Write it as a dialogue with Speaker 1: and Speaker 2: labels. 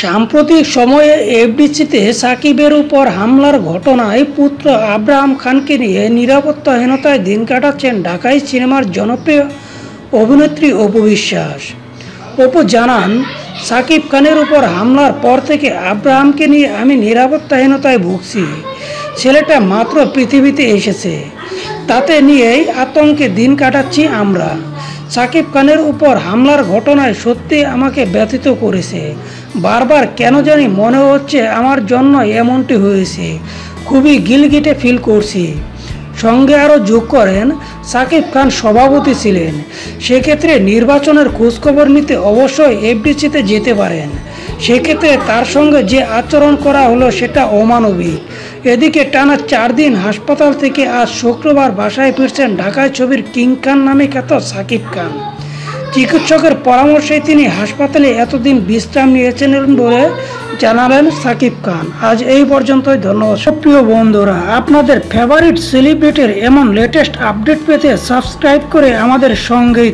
Speaker 1: সাম্প্রতিক সময়ে এফডিসিতে সাকিবের উপর হামলার ঘটনায় পুত্র আব্রাহাম খানকে নিয়ে নিরাপত্তাহীনতায় দিন কাটাচ্ছেন ঢাকাই সিনেমার জনপ্রিয় অভিনেত্রী অপু বিশ্বাস। অপু জানান, সাকিব খানের উপর হামলার পর থেকে আব্রাহামকে নিয়ে আমি নিরাপত্তাহীনতায় ভুগছি। ছেলেটা মাত্র পৃথিবীতে এসেছে। তাতে নিয়েই আতঙ্কে দিন কাটাচ্ছি আমরা। সাকিব খানের উপর হামলার ঘটনায় সত্যি আমাকে ব্যথিত করেছে। বারবার কেন জানি মনে হচ্ছে আমার জন্য এমনটি হয়েছে। খুবই গিলগিটে ফিল করছি। সঙ্গে আরও যোগ করেন, সাকিব খান সভাপতি ছিলেন। সেক্ষেত্রে নির্বাচনের খোঁজখবর নিতে অবশ্যই এফডিসিতে যেতে পারেন। সেক্ষেত্রে তার সঙ্গে যে আচরণ করা হলো সেটা অমানবিক। এদিকে টানা চার দিন হাসপাতাল থেকে আজ শুক্রবার বাসায় ফিরছেন ঢাকায় ছবির কিং খান নামে খ্যাত সাকিব খান। চিকিৎসকের পরামর্শে তিনি হাসপাতালে এতদিন বিশ্রাম নিয়েছিলেন বলে জানালেন সাকিব খান। আজ এই পর্যন্তই, ধন্যবাদ। প্রিয় বন্ধুরা, আপনাদের ফেভারিট সেলিব্রিটির এমন লেটেস্ট আপডেট পেতে সাবস্ক্রাইব করে আমাদের সঙ্গেই